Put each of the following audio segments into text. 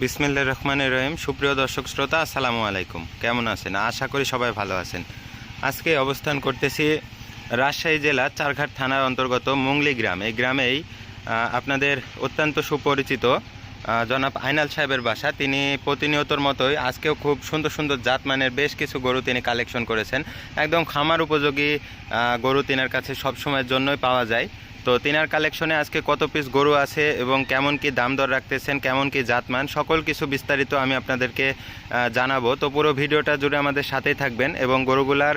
বিসমিল্লা রহমানের রহিম। সুপ্রিয় দর্শক শ্রোতা, আসসালামু আলাইকুম। কেমন আছেন? আশা করি সবাই ভালো আছেন। আজকে অবস্থান করতেছি রাজশাহী জেলা চারঘাট থানার অন্তর্গত মুংলি গ্রাম। এই গ্রামেই আপনাদের অত্যন্ত সুপরিচিত জনাব আইনাল সাহেবের বাসা। তিনি প্রতিনিয়তর মতোই আজকেও খুব সুন্দর সুন্দর জাতমানের বেশ কিছু গরু তিনি কালেকশন করেছেন। একদম খামার উপযোগী গরু তিনার কাছে সবসময়ের জন্যই পাওয়া যায়। তো তিনার কালেকশনে আজকে কত পিস গরু আছে এবং কেমন কি দাম দর রাখতেছেন কেমন কি জাতমান সকল কিছু বিস্তারিত আমি আপনাদেরকে জানাব। তো পুরো ভিডিওটা জুড়ে আমাদের সাথেই থাকবেন এবং গরুগুলার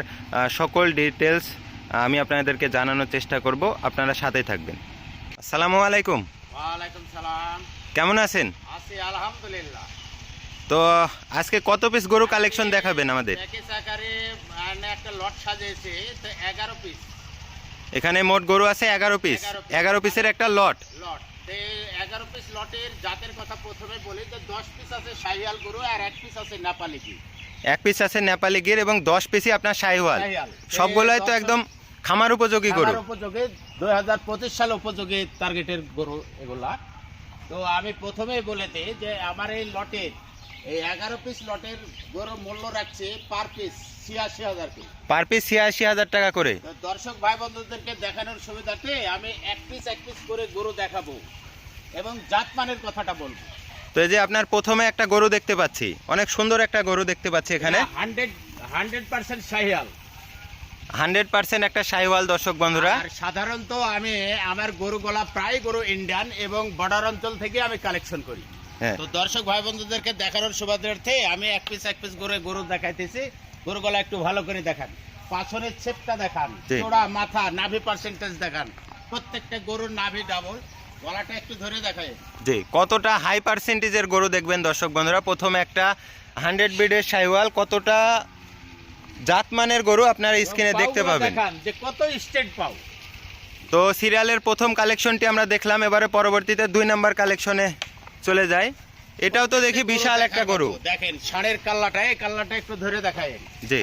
সকল ডিটেলস আমি আপনাদেরকে জানানোর চেষ্টা করব। আপনারা সাথেই থাকবেন। আসসালামু আলাইকুম। ওয়ালাইকুম সালাম। কেমন আছেন? আছি আলহামদুলিল্লাহ। তো আজকে কত পিস গরু কালেকশন দেখাবেন আমাদের? একটা লট সাজিয়েছে তো এগারো পিস এখানে মোট গরু আছে এগারো পিস এগারো পিসের একটা লট লট এগারো পিস লটের জাতের কথা প্রথমে বলি তো দশ পিস আছে শাহিয়াল গরু আর এক পিস আছে নেপালি কি এক পিস আছে নেপালি গির এবং দশ পিসই আপনার শাহিওয়াল। শাহিওয়াল। সবগুলোই তো একদম খামার উপযোগী গরু। উপযোগী দুই হাজার পঁচিশ সাল উপযোগী টার্গেটের গরু এগুলা। তো আমি প্রথমেই বলে দিই যে আমার এই লটের এই এগারো পিস লটের গরুর মূল্য রাখছে পার পিস ছিয়াশি হাজার পার পিস ছিয়াশি হাজার টাকা করে। দর্শক ভাই বন্ধুদেরকে দেখানোর সুবিধাতে আমি এক পিস এক পিস করে গরু দেখাবো এবং জাতমানের কথাটা বলব। তো এই যে আপনার প্রথমে একটা গরু দেখতে পাচ্ছি। অনেক সুন্দর একটা গরু দেখতে পাচ্ছি এখানে। Hundred hundred percent Sahiwal hundred percent একটা শাহিওয়াল দর্শক বন্ধুরা। আর সাধারণত আমি আমার গরুগুলা প্রায় গরু ইন্ডিয়ান এবং বর্ডার অঞ্চল থেকে আমি কালেকশন করি। তো দর্শক ভাই বন্ধুদেরকে দেখানোর সুবাদার্থে আমি এক পিস এক পিস করে গরু দেখাইতেছি। গরুগুলা একটু ভালো করে দেখান। পাছনের ছেপটা দেখান। চোড়া মাথা নাভি পার্সেন্টেজ দেখান। প্রত্যেকটা গরুর নাভি ডাবল গলাটা একটু ধরে দেখায় জি কতটা হাই পার্সেন্টেজের গরু দেখবেন দর্শক বন্ধুরা? প্রথমে একটা হান্ড্রেড বিডের শাহিওয়াল কতটা জাতমানের গরু আপনারা স্ক্রিনে দেখতে পাবেন। দেখান যে কত স্টেট পাও তো সিরিয়ালের প্রথম কালেকশনটি আমরা দেখলাম এবারে পরবর্তীতে দুই নাম্বার কালেকশনে চলে যাই এটাও তো দেখি বিশাল একটা গরু। দেখেন ষাঁড়ের কাল্লাটা এই কাল্লাটা একটু ধরে দেখায়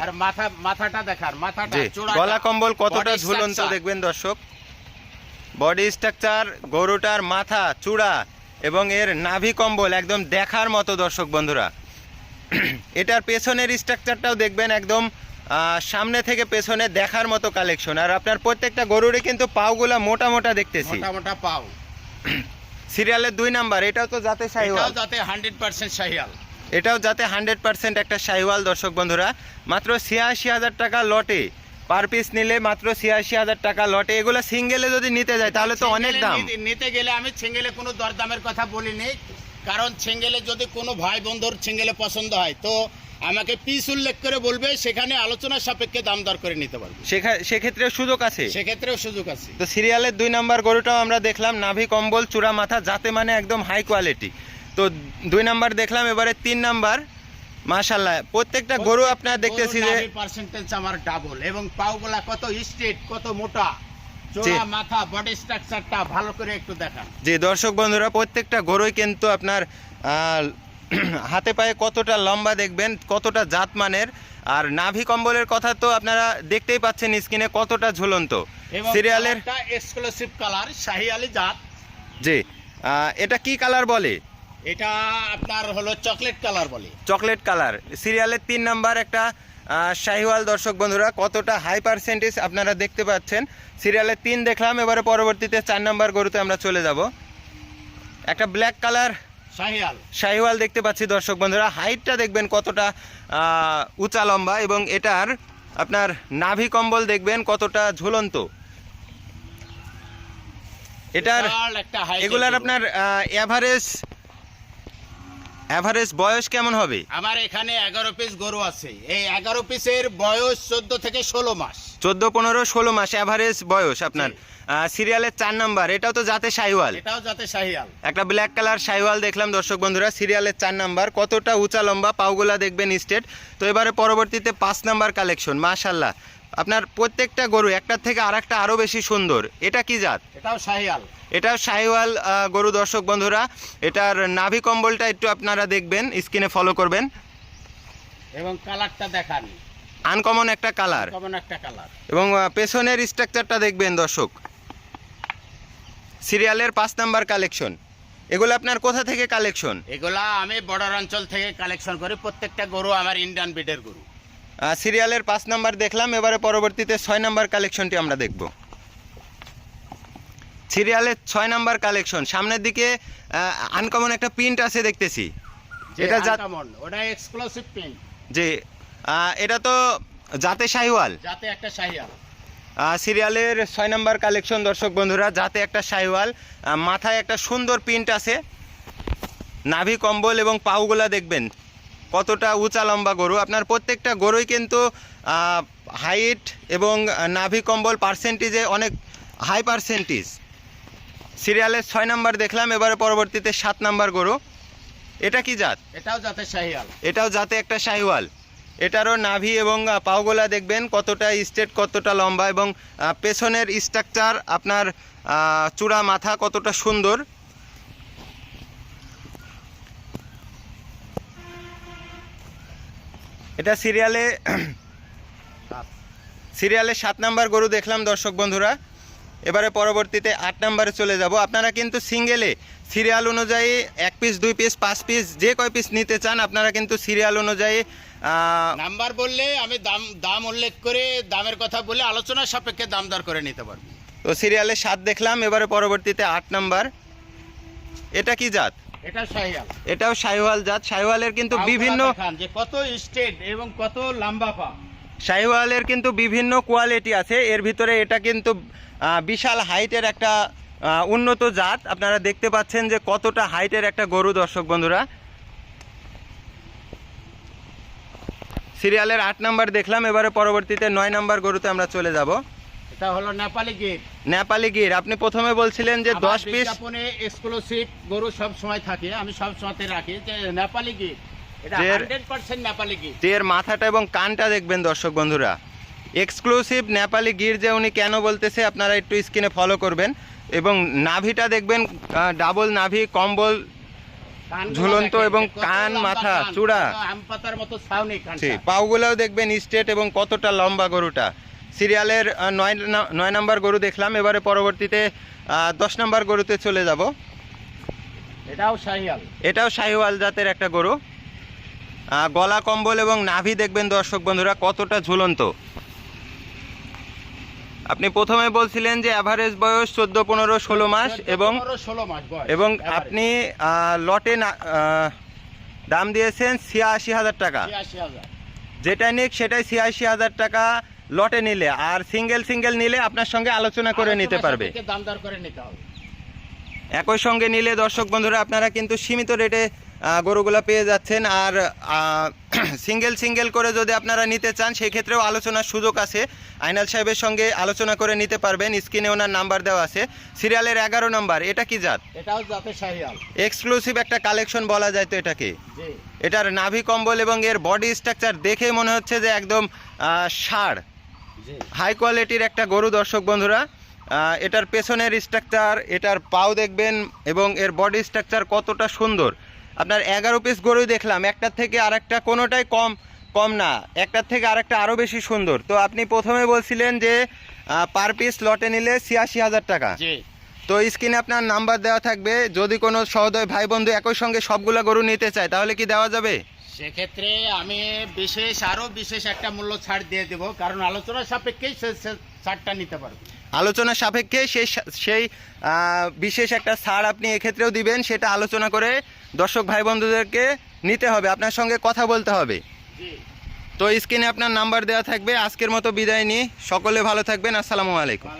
আর মাথা মাথাটা দেখান মাথাটা গলা কম্বল কতটা ঝুলন্ত দেখবেন দর্শক। বডি স্ট্রাকচার গরুটার মাথা চূড়া এবং এর নাভি কম্বল একদম দেখার মতো দর্শক বন্ধুরা। এটার পেছনের স্ট্রাকচারটাও দেখবেন একদম আহ, সামনে থেকে পেছনে দেখার মতো কালেকশন আর আপনার প্রত্যেকটা গরুরই কিন্তু পাওগুলা মোটা মোটা দেখতেছি। মোটা মোটা পাও। সিরিয়ালের দুই নাম্বার এটাও তো যাতে শাহিওয়াল যাতে হান্ড্রেড পার্সেন্ট শাহিয়াল এটাও যাতে হান্ড্রেড পার্সেন্ট একটা শাহিওয়াল দর্শক বন্ধুরা। মাত্র ছিয়াশি হাজার টাকা লটে। পার পিস নিলে মাত্র ছিয়াশি হাজার টাকা লটে। এগুলো সিঙ্গেলে যদি নিতে যায় তাহলে তো অনেক দাম। নিতে- গেলে আমি সিঙ্গেলে কোনো দরদামের কথা বলিনি কারণ ছেঙ্গেলে যদি কোনো ভাই বন্ধুর ছেঙ্গেলে পছন্দ হয় তো আমাকে পিস উল্লেখ করে বলবে সেখানে আলোচনার সাপেক্ষে দাম দর করে নিতে পারবে। সেক্ষেত্রে সুযোগ আছে? সেক্ষেত্রেও সুযোগ আছে। তো সিরিয়ালের দুই নাম্বার গরুটাও আমরা দেখলাম নাভি কম্বল চূড়া মাথা যাতে মানে একদম হাই কোয়ালিটি তো দুই নাম্বার দেখলাম এবারে তিন নাম্বার। মাশাল্লাহ প্রত্যেকটা গরু আপনার দেখতেছি যে পার্সেন্টেজ আমার ডাবল এবং পাওগুলা কত স্ট্রেট কত মোটা। মাথা বডি স্ট্রাকচারটা ভালো করে একটু দেখান। যে দর্শক বন্ধুরা প্রত্যেকটা গরুই কিন্তু আপনার হাতে পায়ে কতটা লম্বা দেখবেন কতটা জাতমানের আর নাভি কম্বলের কথা তো আপনারা দেখতেই পাচ্ছেন স্ক্রিনে কতটা ঝুলন্ত। সিরিয়ালের এক্সক্লুসিভ কালার শাহি আলী জাত। জি এটা কি কালার বলে? এটা আপনার হলো চকলেট কালার বলে। Chocolate colour. সিরিয়ালের তিন নাম্বার একটা শাহিওয়াল। দর্শক বন্ধুরা কতটা হাই পার্সেন্টেজ আপনারা দেখতে পাচ্ছেন। সিরিয়ালের তিন দেখলাম এবারে পরবর্তীতে চার নাম্বার গরুতে আমরা চলে যাব। একটা ব্ল্যাক কালার শাহিয়াল শাহিওয়াল দেখতে পাচ্ছি দর্শক বন্ধুরা। হাইটটা দেখবেন কতটা আহ, উঁচা লম্বা এবং এটার আপনার নাভি কম্বল দেখবেন কতটা ঝুলন্ত। এটার এগুলার আপনার অ্যাভারেজ অ্যাভারেজ বয়স কেমন হবে? আমার এখানে এগারো পিস গরু আছে। এই এগারো পিসের বয়স চোদ্দ থেকে ষোলো মাস। চোদ্দ পনেরো ষোলো মাস অ্যাভারেজ বয়স আপনার। সিরিয়ালের চার নাম্বার এটাও তো জাতে শাহিওয়াল এটাও যাতে শাহিয়াল একটা ব্ল্যাক কালার শাহিওয়াল দেখলাম দর্শক বন্ধুরা সিরিয়ালের চার নাম্বার কতটা উঁচা লম্বা পাউগুলা দেখবেন স্টেট তো এবারে পরবর্তীতে পাঁচ নাম্বার কালেকশন মাশাল্লাহ আপনার প্রত্যেকটা গরু একটার থেকে আর একটা আরও বেশি সুন্দর। এটা কি জাত? এটাও শাহিয়াল এটাও শাহিওয়াল গরু দর্শক বন্ধুরা। এটার নাভি কম্বলটা একটু আপনারা দেখবেন স্ক্রিনে ফলো করবেন। এবং কালারটা দেখান। আনকমন একটা কালার। কেমন একটা কালার। এবং পেছনের স্ট্রাকচারটা দেখবেন দর্শক। সিরিয়ালের পাঁচ নাম্বার কালেকশন এগুলো আপনার কোথা থেকে কালেকশন এগুলা আমি বর্ডার অঞ্চল থেকে কালেকশন করি। প্রত্যেকটা গরু আমার ইন্ডিয়ান ব্রিডের গরু। সিরিয়ালের পাঁচ নাম্বার দেখলাম এবারে পরবর্তীতে ছয় নাম্বার কালেকশনটি আমরা দেখব। সিরিয়ালের ছয় নাম্বার কালেকশন সামনের দিকে আনকমন একটা প্রিন্ট আছে দেখতেছি। এটা জাত ওটা এক্সক্লুসিভ যে এটা তো জাতে শাহিওয়াল। যাতে একটা শাহিয়াল আহ, সিরিয়ালের ছয় নাম্বার কালেকশন দর্শক বন্ধুরা যাতে একটা শাহিওয়াল। মাথায় একটা সুন্দর প্রিন্ট আছে। নাভি কম্বল এবং পাউগুলা দেখবেন। কতটা উঁচা লম্বা গরু? আপনার প্রত্যেকটা গরুই কিন্তু হাইট এবং নাভি কম্বল পার্সেন্টেজে অনেক হাই পার্সেন্টেজ সিরিয়ালের ছয় নাম্বার দেখলাম এবারে পরবর্তীতে সাত নাম্বার গরু। এটা কি জাত? এটাও যাতে শাহিয়াল এটাও জাতে একটা শাহিওয়াল। এটারও নাভি এবং পাওগোলা দেখবেন কতটা স্টেট কতটা লম্বা এবং পেছনের স্ট্রাকচার আপনার চূড়া মাথা কতটা সুন্দর। এটা সিরিয়ালে সিরিয়ালে সাত নাম্বার গরু দেখলাম দর্শক বন্ধুরা। এবারে পরবর্তীতে আট নাম্বারে চলে যাব। আপনারা কিন্তু সিঙ্গেলে সিরিয়াল অনুযায়ী এক পিস দুই পিস পাঁচ পিস যে কয় পিস নিতে চান আপনারা কিন্তু সিরিয়াল অনুযায়ী নাম্বার বললে আমি দাম দাম উল্লেখ করে দামের কথা বলে আলোচনা সাপেক্ষে দাম দর করে নিতে পারব। তো সিরিয়ালে সাত দেখলাম এবারে পরবর্তীতে আট নাম্বার। এটা কি জাত? এটা এটাও শাহিওয়াল জাত। শাহিওয়ালের কিন্তু বিভিন্ন যে কত স্টেট এবং কত লম্বা পা শাহিওয়ালের কিন্তু বিভিন্ন কোয়ালিটি আছে। এর ভিতরে এটা কিন্তু বিশাল হাইটের একটা উন্নত জাত। আপনারা দেখতে পাচ্ছেন যে কতটা হাইটের একটা গরু দর্শক বন্ধুরা। সিরিয়ালের আট নাম্বার দেখলাম এবারে পরবর্তীতে নয় নাম্বার গরুতে আমরা চলে যাব। এটা হলো নেপালি গির। নেপালি গির। আপনি প্রথমে বলছিলেন যে দশ পিস বিজ্ঞাপনে এক্সক্লুসিভ গরু সব সময় থাকে আমি সব সময়তে রাখি যে নেপালি গির। এটা যে- হান্ড্রেড পার্সেন্ট নেপালি গির। এর মাথাটা এবং কানটা দেখবেন দর্শক বন্ধুরা। এক্সক্লুসিভ নেপালি গির যে উনি কেন বলতেছে আপনারা একটু স্ক্রিনে ফলো করবেন। এবং নাভিটা দেখবেন ডাবল নাভি কম্বল ঝুলন্ত এবং কান, মাথা, চূড়া। পাগুলাও দেখবেন স্ট্রেট এবং কতটা লম্বা গরুটা। সিরিয়ালের নয় নয় নাম্বার গরু দেখলাম এবারে পরবর্তীতে দশ নাম্বার গরুতে চলে যাব। এটাও শাহিয়াল এটাও শাহিওয়াল জাতের একটা গরু। গলা কম্বল এবং নাভি দেখবেন দর্শক বন্ধুরা কতটা ঝুলন্ত। আপনি প্রথমে বলছিলেন যে অ্যাভারেজ বয়স চোদ্দ পনেরো ষোলো মাস এবং ষোলো মাস এবং আপনি লটে না- দাম দিয়েছেন ছিয়াশি হাজার টাকা। যেটা নিক সেটাই ছিয়াশি হাজার টাকা। লটে নিলে আর সিঙ্গেল সিঙ্গেল নিলে আপনার সঙ্গে আলোচনা করে নিতে পারবে। সাপেক্ষে করে নিতে হবে। একই সঙ্গে নিলে দর্শক বন্ধুরা আপনারা কিন্তু সীমিত রেটে গরুগুলা পেয়ে যাচ্ছেন আর সিঙ্গেল সিঙ্গেল করে যদি আপনারা নিতে চান সেই ক্ষেত্রেও আলোচনার সুযোগ আছে। আইনাল সাহেবের সঙ্গে আলোচনা করে নিতে পারবেন। স্ক্রিনে ওনার নাম্বার দেওয়া আছে। সিরিয়ালের এগারো নাম্বার এটা কি জাত? এটাও এক্সক্লুসিভ একটা কালেকশন বলা যায় তো এটাকে? এটার নাভি কম্বল এবং এর বডি স্ট্রাকচার দেখে মনে হচ্ছে যে একদম ষাঁড় জি হাই কোয়ালিটির একটা গরু দর্শক বন্ধুরা এটার পেছনের স্ট্রাকচার এটার পাও দেখবেন এবং এর বডি স্ট্রাকচার কতটা সুন্দর। আপনার এগারো পিস গরুই দেখলাম একটার থেকে আরেকটা কোনোটাই কম কম না একটার থেকে আরেকটা আরও বেশি সুন্দর। তো আপনি প্রথমে বলছিলেন যে পার পিস লটে নিলে ছিয়াশি হাজার টাকা। জি। তো স্ক্রিনে আপনার নাম্বার দেওয়া থাকবে। যদি কোনো সহদয় ভাই বন্ধু একই সঙ্গে সবগুলো গরু নিতে চায় তাহলে কি দেওয়া যাবে? সেক্ষেত্রে আমি বিশেষ আরও বিশেষ একটা মূল্য ছাড় দিয়ে দেব কারণ আলোচনা সাপেক্ষেই ছাড়টা নিতে পারবে। আলোচনা সাপেক্ষে সেই সেই বিশেষ একটা ছাড় আপনি এক্ষেত্রেও দিবেন সেটা আলোচনা করে দর্শক ভাই বন্ধুদেরকে নিতে হবে আপনার সঙ্গে কথা বলতে হবে। তো স্ক্রিনে আপনার নাম্বার দেওয়া থাকবে আজকের মতো বিদায় নিই সকলে ভালো থাকবেন আসসালামু আলাইকুম।